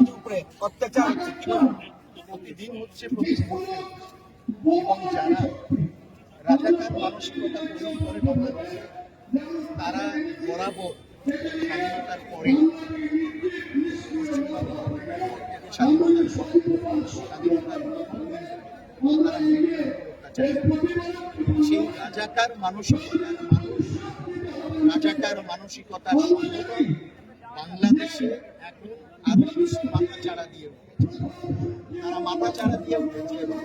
সংখ্যালঘুদের উপরে অত্যাচার প্রতিদিন হচ্ছে। এবং যারা রাজাকার মানসিকতা গ্রহণ করে তারা বরাবর স্বাধীনতার পরে স্বাধীনতার স্বাধীনতার। সেই রাজাকার মানসিকতার মানুষ রাজাকার মানসিকতার সংগঠন বাংলাদেশে এখন মাথা দিয়ে তারা মাথা দিয়ে উঠেছে এবং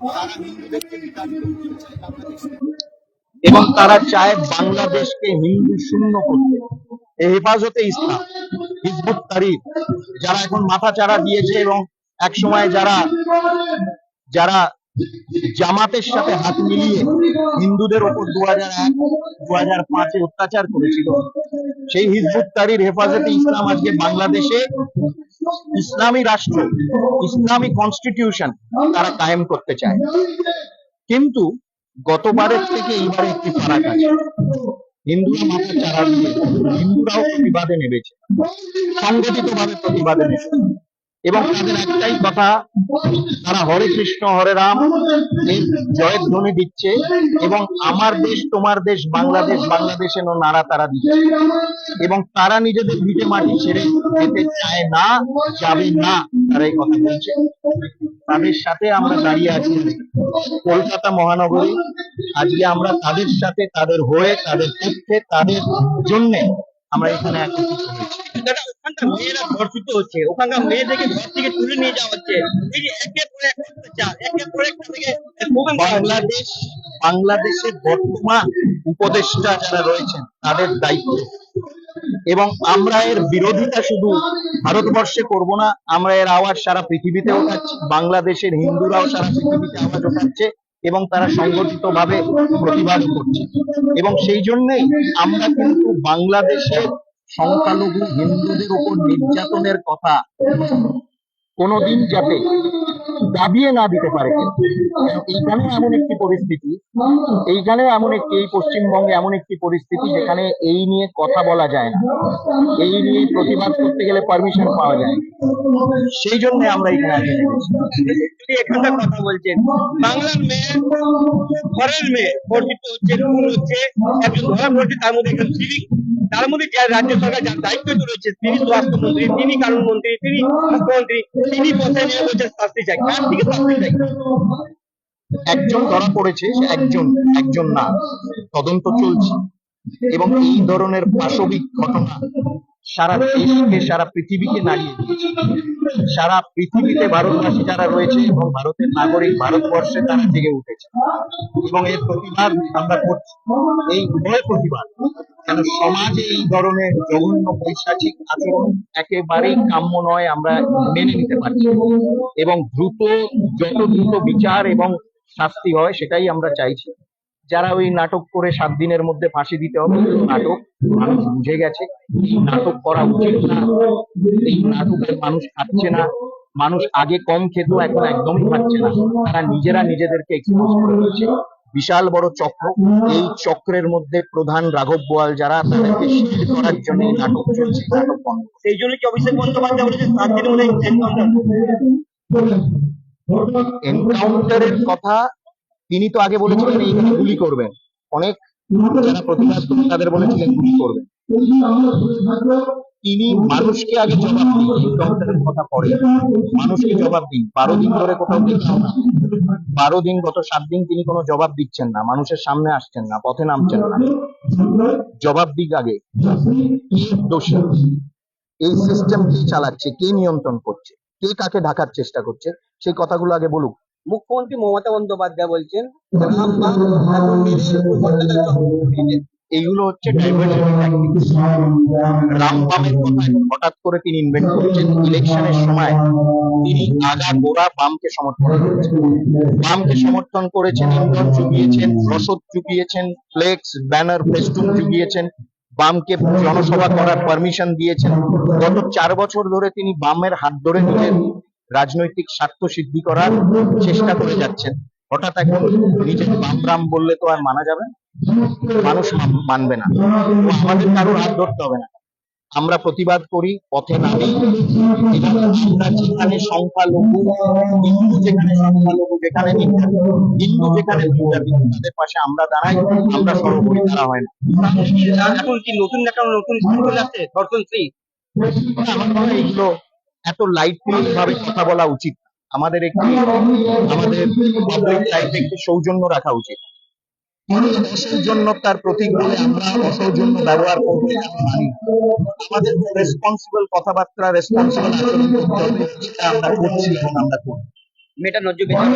তারা হিন্দুদেরকে এবং তারা চায় বাংলাদেশকে হিন্দু শূন্য করতে। এই হেফাজতে ইসলাম, হিজবুত তারিফ যারা এখন মাথা চাড়া দিয়েছে এবং এক সময় যারা যারা জামাতের সাথে হাত মিলিয়ে হিন্দুদের ওপর দু হাজার এক দু হাজার পাঁচে অত্যাচার করেছিল। সেই হিজবুত তারির হেফাজতে ইসলাম আজকে বাংলাদেশে ইসলামী রাষ্ট্র, ইসলামী কনস্টিটিউশন তারা কায়েম করতে চায়। কিন্তু গতবারের থেকে এইবারে একটি ফারাক আছে। হিন্দুরা মাথা চারা দিয়ে, হিন্দুরাও প্রতিবাদে নেমেছে। সংগঠিত ভাবে প্রতিবাদে নেমেছে। এবং তাদের একটাই কথা, তারা হরে কৃষ্ণ, হরে রাম জয়ের ধ্বনি দিচ্ছে এবং আমার দেশ, তোমার দেশ, বাংলাদেশ বাংলাদেশের নারা তারা দিচ্ছে। এবং তারা নিজেদের ভিটে মাটি ছেড়ে যেতে চায় না, যাবে না, তারা এই কথা বলছে। তাদের সাথে আমরা দাঁড়িয়ে আছি কলকাতা মহানগরী। আজকে আমরা তাদের সাথে, তাদের হয়ে, তাদের পক্ষে, তাদের জন্য আমরা এখানে একত্রিত হয়েছি। ওখানকার মেয়েরা ধর্ষিত হচ্ছে। ওখানকার মেয়েদেরকে ঘর থেকে তুলে নিয়ে যাওয়া হচ্ছে। এই যে একের পর এক অত্যাচার একের পর এক তাদেরকে প্রোগ্রাম করা হচ্ছে। বাংলাদেশ বাংলাদেশের বর্তমান উপদেষ্টা যারা রয়েছেন তাদের দায়িত্ব। এবং আমরা এর বিরোধিতা শুধু ভারতবর্ষে করব না আমরা এর আওয়াজ সারা পৃথিবীতে ওঠাচ্ছি বাংলাদেশের হিন্দুরাও সারা পৃথিবীতে আওয়াজ ওঠাচ্ছে এবং তারা সংগঠিত ভাবে প্রতিবাদ করছে। এবং সেই জন্যই আমরা কিন্তু বাংলাদেশের সংখ্যালঘু হিন্দুদের উপর নির্যাতনের কথা কোনোদিন যাতে দাবিয়ে না দিতে পারে। এইখানে এমন একটি পরিস্থিতি, এইখানে এমন একটি, এই পশ্চিমবঙ্গে এমন একটি পরিস্থিতি যেখানে এই নিয়ে কথা বলা যায় না। এই নিয়ে প্রতিবাদ করতে গেলে পারমিশন পাওয়া যায় সেই জন্য আমরা এখানে এখানকার কথা বলছেন। বাংলার মেয়ে, ঘরের মেয়ে ধর্ষিত হচ্ছে হচ্ছে, একজন ধরা পড়ছে তার মধ্যে একজন সিভিক তার মধ্যে রাজ্য সরকার যার দায়িত্ব রয়েছে, তিনি স্বাস্থ্যমন্ত্রী, তিনি কারণ মন্ত্রী তিনি মুখ্যমন্ত্রী তিনি পথে নিয়ে বলছেন শাস্তি চাই। কার থেকে শাস্তি চাই? একজন ধরা পড়েছে একজন একজন না। তদন্ত চলছে। এবং এই ধরনের পাশবিক ঘটনা সারা দেশকে সারা পৃথিবীকে নাড়িয়ে দিয়েছে। সারা পৃথিবীতে ভারতবাসী যারা রয়েছে এবং ভারতের নাগরিক ভারতবর্ষে তারা জেগে উঠেছে। এবং এর প্রতিবাদ আমরা করছি। এই উভয় প্রতিবাদ কেন সমাজে এই ধরনের জঘন্য পৈশাচিক আচরণ একেবারেই কাম্য নয় আমরা মেনে নিতে পারছি। এবং দ্রুত যত দ্রুত বিচার এবং শাস্তি হয় সেটাই আমরা চাইছি। যারা ওই নাটক করে সাত দিনের মধ্যে ফাঁসি দিতে হবে নাটক মানুষ বুঝে গেছে। নাটক করা উচিত না। এই নাটকের মানুষ খাচ্ছে না। মানুষ আগে কম খেত, এখন একদমই খাচ্ছে না। তারা নিজেরা নিজেদেরকে এক্সপোজ করে দিয়েছে বিশাল বড় চক্র। এই চক্রের মধ্যে প্রধান রাঘব বোয়াল যারা, তাদেরকে শিথিল করার জন্য নাটক চলছে। নাটক সেই জন্য কি অভিষেক বন্দ্যোপাধ্যায় বলেছে, সাত এনকাউন্টারের কথা তিনি তো আগে বলেছিলেন এইখানে গুলি করবেন। অনেক প্রতিবাদ তাদের বলেছিলেন গুলি করবেন। তিনি মানুষকে আগে জবাব দিন কথা পরে মানুষকে জবাব দিন। বারো দিন ধরে কোথাও দেখলাম না। বারো দিন, গত সাত দিন তিনি কোনো জবাব দিচ্ছেন না। মানুষের সামনে আসছেন না, পথে নামছেন না। জবাব দিক আগে। দোষী? এই সিস্টেম কে চালাচ্ছে? কে নিয়ন্ত্রণ করছে? কে কাকে ঢাকার চেষ্টা করছে? সেই কথাগুলো আগে বলুক। মুখ্যমন্ত্রী মমতা বন্দ্যোপাধ্যায় বলছেন। এইগুলো হচ্ছে হঠাৎ করে তিনি করছেন ইলেকশনের সময় তিনি আগা গোড়া বামকে সমর্থন করেছেন বামকে সমর্থন করেছেন, ইন্ধন চুকিয়েছেন, রসদ চুকিয়েছেন ফ্লেক্স ব্যানার ফেস্টুন চুকিয়েছেন, বামকে জনসভা করার পারমিশন দিয়েছেন গত চার বছর ধরে তিনি বামের হাত ধরে নিজের রাজনৈতিক স্বার্থ সিদ্ধি করার চেষ্টা করে যাচ্ছেন। হঠাৎ এখন নিজের বাম রাম বললে তো আর মানা যাবে মানুষ মানবে না। আমাদের কারোর হাত ধরতে হবে না। আমরা প্রতিবাদ করি, পথে নামি। যেখানে সংখ্যালঘু, হিন্দু যেখানে সংখ্যালঘু, যেখানে হিন্দু যেখানে তাদের পাশে আমরা দাঁড়াই, আমরা সর্বোপরি তারা হয় না। এখন কি নতুন একটা নতুন আছে? ধর্ষণ শ্রী আমার মনে হয় এগুলো এত লাইটলি ভাবে কথা বলা উচিত আমাদের একটি আমাদের পাবলিক লাইফে একটি সৌজন্য রাখা উচিত। অসৌজন্যতার প্রতীক বলে আমরা অসৌজন্য ব্যবহার করব। আমাদের রেসপন্সিবল কথাবার্তা রেসপন্সিবল আচরণ করতে হবে যেটা আমরা করছি এবং আমরা করব। মেয়েটা বিচার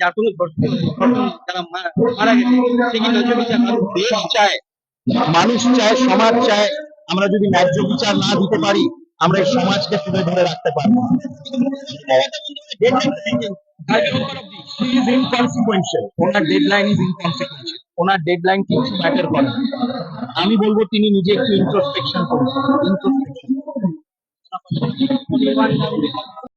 যার কোনো যারা মারা গেছে সে কি বিচার দেশ চায়। মানুষ চায় সমাজ চায়। আমরা যদি ন্যায্য বিচার না দিতে পারি আমরা এই সমাজকে তুলে ধরে রাখতে পারব। ওনার ডেডলাইন ইজ ইনকনসিকুয়েন্সিয়াল ওনার ডেডলাইন কিছু ম্যাটার করে আমি বলব তিনি নিজে একটু ইন্ট্রোস্পেকশন করুন। ইন্ট্রোস্পেকশন